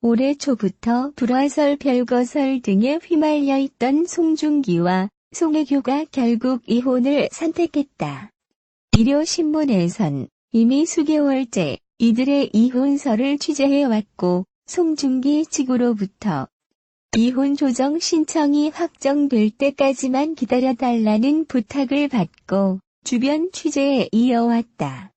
올해 초부터 불화설 별거설 등에 휘말려 있던 송중기와 송혜교가 결국 이혼을 선택했다. 일요신문에선 이미 수개월째 이들의 이혼설을 취재해왔고 송중기 측으로부터 이혼 조정 신청이 확정될 때까지만 기다려달라는 부탁을 받고 주변 취재에 이어왔다.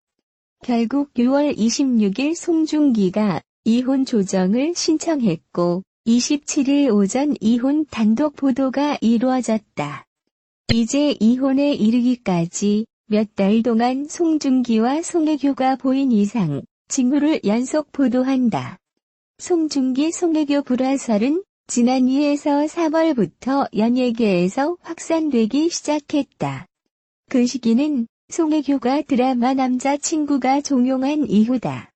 결국 6월 26일 송중기가 이혼 조정을 신청했고 27일 오전 이혼 단독 보도가 이루어졌다. 이제 이혼에 이르기까지 몇 달 동안 송중기와 송혜교가 보인 이상 징후를 연속 보도한다. 송중기 송혜교 불화설은 지난 2에서 3월부터 연예계에서 확산되기 시작했다. 그 시기는 송혜교가 드라마 남자친구가 종용한 이후다.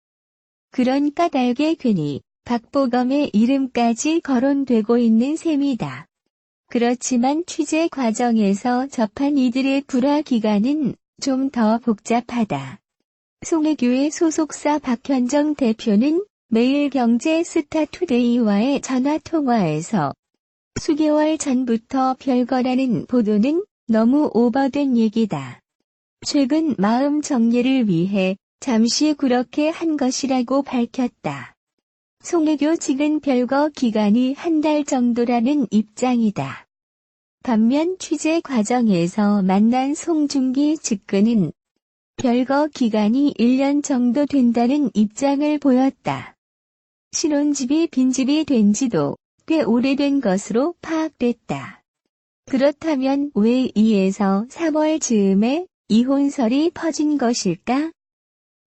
그런 까닭에 괜히 박보검의 이름까지 거론되고 있는 셈이다. 그렇지만 취재 과정에서 접한 이들의 불화 기간은 좀 더 복잡하다. 송혜교의 소속사 박현정 대표는 매일경제 스타투데이와의 전화통화에서 수개월 전부터 별거라는 보도는 너무 오버된 얘기다. 최근 마음 정리를 위해 잠시 그렇게 한 것이라고 밝혔다. 송혜교 측은 별거 기간이 한 달 정도라는 입장이다. 반면 취재 과정에서 만난 송중기 측근은 별거 기간이 1년 정도 된다는 입장을 보였다. 신혼집이 빈집이 된 지도 꽤 오래된 것으로 파악됐다. 그렇다면 왜 2에서 3월 즈음에 이혼설이 퍼진 것일까?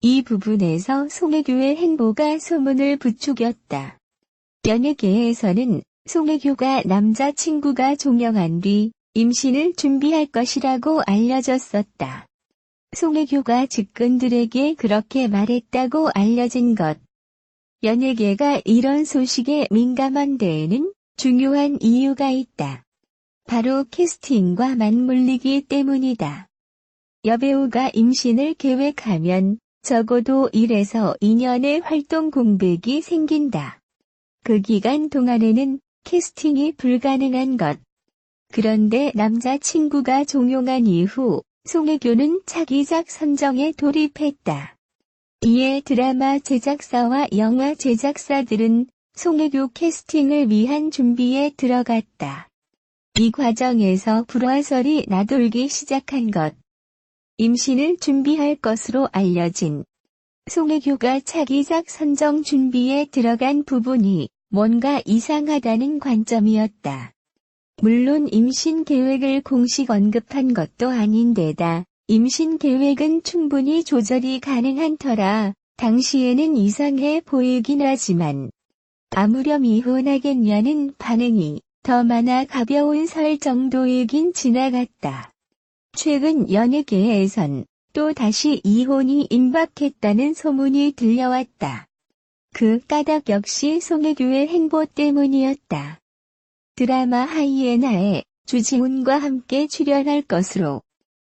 이 부분에서 송혜교의 행보가 소문을 부추겼다. 연예계에서는 송혜교가 남자친구가 종영한 뒤 임신을 준비할 것이라고 알려졌었다. 송혜교가 직근들에게 그렇게 말했다고 알려진 것. 연예계가 이런 소식에 민감한 데에는 중요한 이유가 있다. 바로 캐스팅과 맞물리기 때문이다. 여배우가 임신을 계획하면 적어도 1에서 2년의 활동 공백이 생긴다. 그 기간 동안에는 캐스팅이 불가능한 것. 그런데 남자친구가 종용한 이후 송혜교는 차기작 선정에 돌입했다. 이에 드라마 제작사와 영화 제작사들은 송혜교 캐스팅을 위한 준비에 들어갔다. 이 과정에서 불화설이 나돌기 시작한 것. 임신을 준비할 것으로 알려진 송혜교가 차기작 선정 준비에 들어간 부분이 뭔가 이상하다는 관점이었다. 물론 임신 계획을 공식 언급한 것도 아닌데다 임신 계획은 충분히 조절이 가능한 터라 당시에는 이상해 보이긴 하지만 아무렴 이혼하겠냐는 반응이 더 많아 가벼운 설 정도이긴 지나갔다. 최근 연예계에선 또 다시 이혼이 임박했다는 소문이 들려왔다. 그 까닭 역시 송혜교의 행보 때문이었다. 드라마 하이에나에 주지훈과 함께 출연할 것으로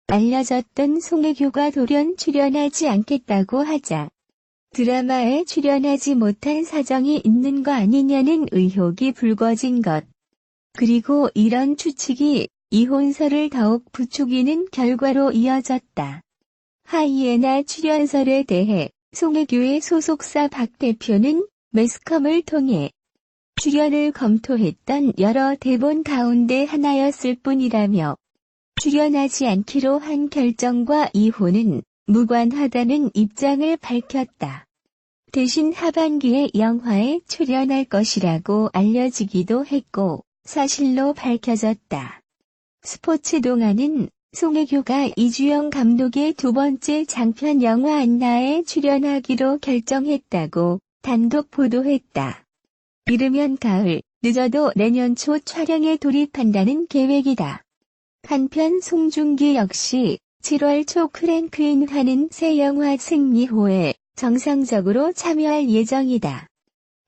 알려졌던 송혜교가 돌연 출연하지 않겠다고 하자 드라마에 출연하지 못한 사정이 있는 거 아니냐는 의혹이 불거진 것. 그리고 이런 추측이 이혼설을 더욱 부추기는 결과로 이어졌다. 하이에나 출연설에 대해 송혜교의 소속사 박 대표는 매스컴을 통해 출연을 검토했던 여러 대본 가운데 하나였을 뿐이라며 출연하지 않기로 한 결정과 이혼은 무관하다는 입장을 밝혔다. 대신 하반기에 영화에 출연할 것이라고 알려지기도 했고 사실로 밝혀졌다. 스포츠 동화는 송혜교가 이주영 감독의 두 번째 장편 영화 안나에 출연하기로 결정했다고 단독 보도했다. 이르면 가을, 늦어도 내년 초 촬영에 돌입한다는 계획이다. 한편 송중기 역시 7월 초 크랭크인 하는 새 영화 승리호에 정상적으로 참여할 예정이다.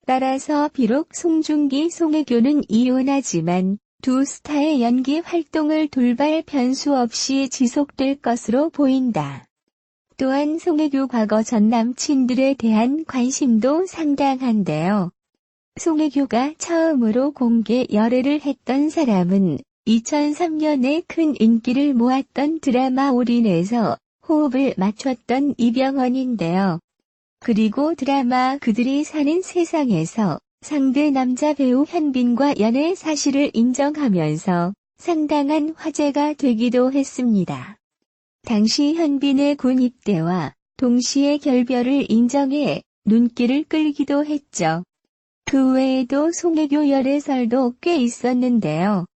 따라서 비록 송중기 송혜교는 이혼하지만 두 스타의 연기 활동을 돌발 변수 없이 지속될 것으로 보인다. 또한 송혜교 과거 전 남친들에 대한 관심도 상당한데요. 송혜교가 처음으로 공개 열애를 했던 사람은 2003년에 큰 인기를 모았던 드라마 올인에서 호흡을 맞췄던 이병헌인데요. 그리고 드라마 그들이 사는 세상에서 상대 남자 배우 현빈과 연애 사실을 인정하면서 상당한 화제가 되기도 했습니다. 당시 현빈의 군 입대와 동시에 결별을 인정해 눈길을 끌기도 했죠. 그 외에도 송혜교 열애설도 꽤 있었는데요.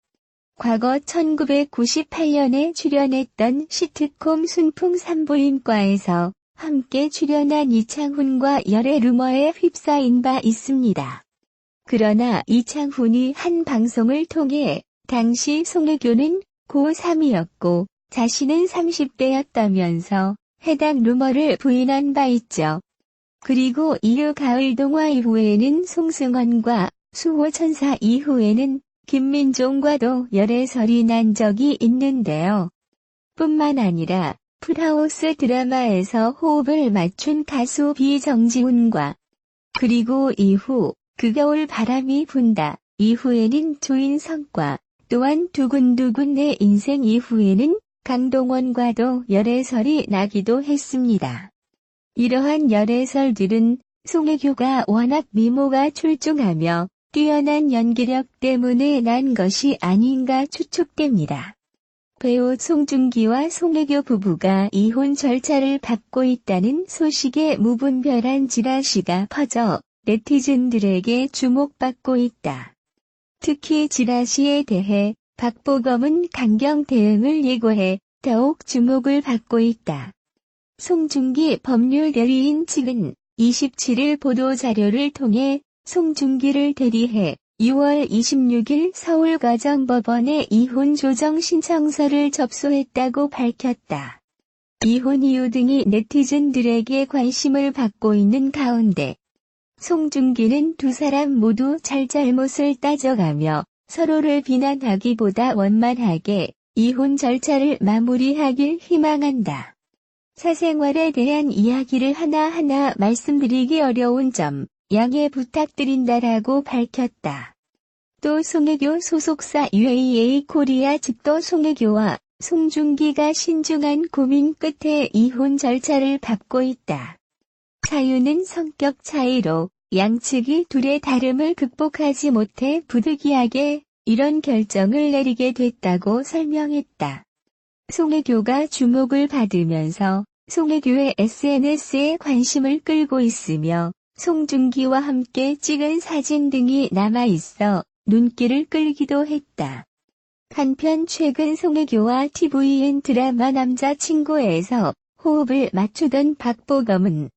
과거 1998년에 출연했던 시트콤 순풍 산부인과에서 함께 출연한 이창훈과 열애 루머에 휩싸인 바 있습니다. 그러나 이창훈이 한 방송을 통해 당시 송혜교는 고3이었고 자신은 30대였다면서 해당 루머를 부인한 바 있죠. 그리고 이후 가을 동화 이후에는 송승헌과 수호천사 이후에는 김민종과도 열애설이 난 적이 있는데요. 뿐만 아니라 풀하우스 드라마에서 호흡을 맞춘 가수 비정지훈과 그리고 이후 그 겨울 바람이 분다 이후에는 조인성과 또한 두근두근 내 인생 이후에는 강동원과도 열애설이 나기도 했습니다. 이러한 열애설들은 송혜교가 워낙 미모가 출중하며 뛰어난 연기력 때문에 난 것이 아닌가 추측됩니다. 배우 송중기와 송혜교 부부가 이혼 절차를 밟고 있다는 소식에 무분별한 지라시가 퍼져 네티즌들에게 주목받고 있다. 특히 지라시에 대해 박보검은 강경 대응을 예고해 더욱 주목을 받고 있다. 송중기 법률 대리인 측은 27일 보도자료를 통해 송중기를 대리해 6월 26일 서울가정법원에 이혼 조정 신청서를 접수했다고 밝혔다. 이혼 이유 등이 네티즌들에게 관심을 받고 있는 가운데 송중기는 두 사람 모두 잘잘못을 따져가며 서로를 비난하기보다 원만하게 이혼 절차를 마무리하길 희망한다. 사생활에 대한 이야기를 하나하나 말씀드리기 어려운 점 양해 부탁드린다라고 밝혔다. 또 송혜교 소속사 UAA 코리아 측도 송혜교와 송중기가 신중한 고민 끝에 이혼 절차를 밟고 있다. 사유는 성격 차이로 양측이 둘의 다름을 극복하지 못해 부득이하게 이런 결정을 내리게 됐다고 설명했다. 송혜교가 주목을 받으면서 송혜교의 SNS에 관심을 끌고 있으며 송중기와 함께 찍은 사진 등이 남아 있어 눈길을 끌기도 했다. 한편 최근 송혜교와 TVN 드라마 남자친구에서 호흡을 맞추던 박보검은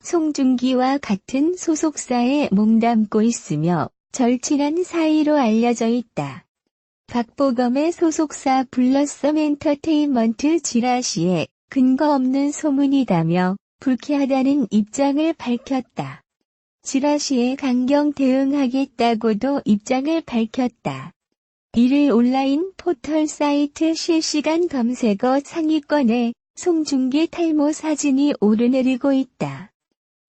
송중기와 같은 소속사에 몸담고 있으며 절친한 사이로 알려져 있다. 박보검의 소속사 블러썸 엔터테인먼트 지라시에 근거 없는 소문이다며 불쾌하다는 입장을 밝혔다. 지라시에 강경 대응하겠다고도 입장을 밝혔다. 이를 온라인 포털 사이트 실시간 검색어 상위권에 송중기 탈모 사진이 오르내리고 있다.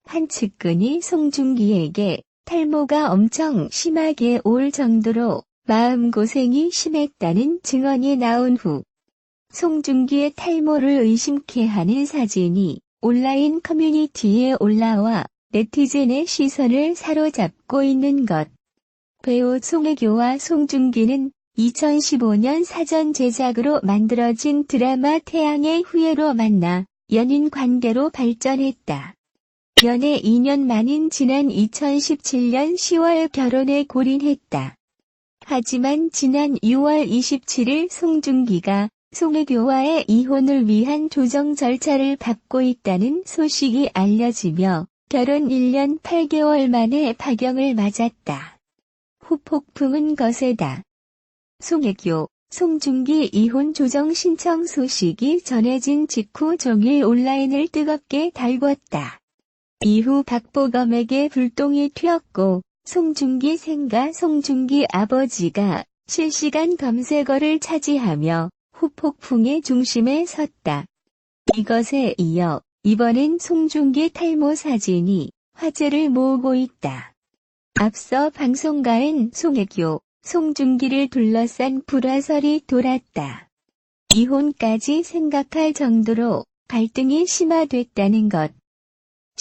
한 측근이 송중기에게 탈모가 엄청 심하게 올 정도로 마음고생이 심했다는 증언이 나온 후 송중기의 탈모를 의심케 하는 사진이 온라인 커뮤니티에 올라와 네티즌의 시선을 사로잡고 있는 것. 배우 송혜교와 송중기는 2015년 사전 제작으로 만들어진 드라마 태양의 후예로 만나 연인 관계로 발전했다. 연애 2년 만인 지난 2017년 10월 결혼에 골인했다. 하지만 지난 6월 27일 송중기가 송혜교와의 이혼을 위한 조정 절차를 밟고 있다는 소식이 알려지며 결혼 1년 8개월 만에 파경을 맞았다. 후폭풍은 거세다. 송혜교, 송중기 이혼 조정 신청 소식이 전해진 직후 종일 온라인을 뜨겁게 달궜다. 이후 박보검에게 불똥이 튀었고 송중기 생가 송중기 아버지가 실시간 검색어를 차지하며 후폭풍의 중심에 섰다. 이것에 이어 이번엔 송중기 탈모 사진이 화제를 모으고 있다. 앞서 방송가엔 송혜교, 송중기를 둘러싼 불화설이 돌았다. 이혼까지 생각할 정도로 갈등이 심화됐다는 것.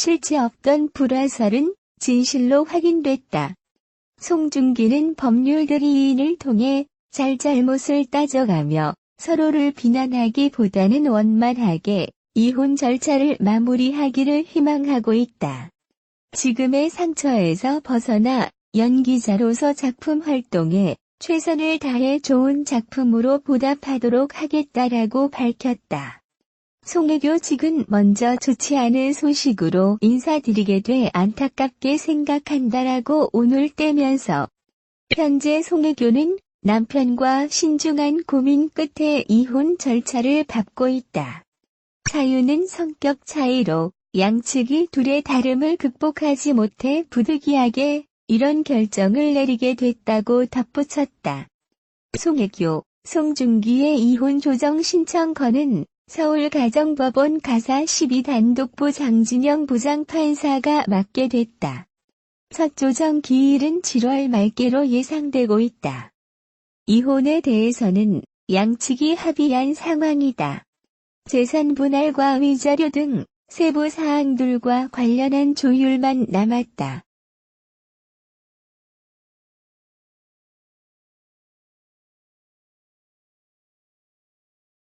실제 없던 불화설은 진실로 확인됐다. 송중기는 법률들이인을 통해 잘잘못을 따져가며 서로를 비난하기보다는 원만하게 이혼 절차를 마무리하기를 희망하고 있다. 지금의 상처에서 벗어나 연기자로서 작품 활동에 최선을 다해 좋은 작품으로 보답하도록 하겠다라고 밝혔다. 송혜교 측은 먼저 좋지 않은 소식으로 인사드리게 돼 안타깝게 생각한다라고 오늘 떼면서 현재 송혜교는 남편과 신중한 고민 끝에 이혼 절차를 밟고 있다. 사유는 성격 차이로 양측이 둘의 다름을 극복하지 못해 부득이하게 이런 결정을 내리게 됐다고 덧붙였다. 송혜교, 송중기의 이혼 조정 신청건은 서울가정법원 가사 12단독부 장진영 부장판사가 맡게 됐다. 첫 조정 기일은 7월 말께로 예상되고 있다. 이혼에 대해서는 양측이 합의한 상황이다. 재산 분할과 위자료 등 세부 사항들과 관련한 조율만 남았다.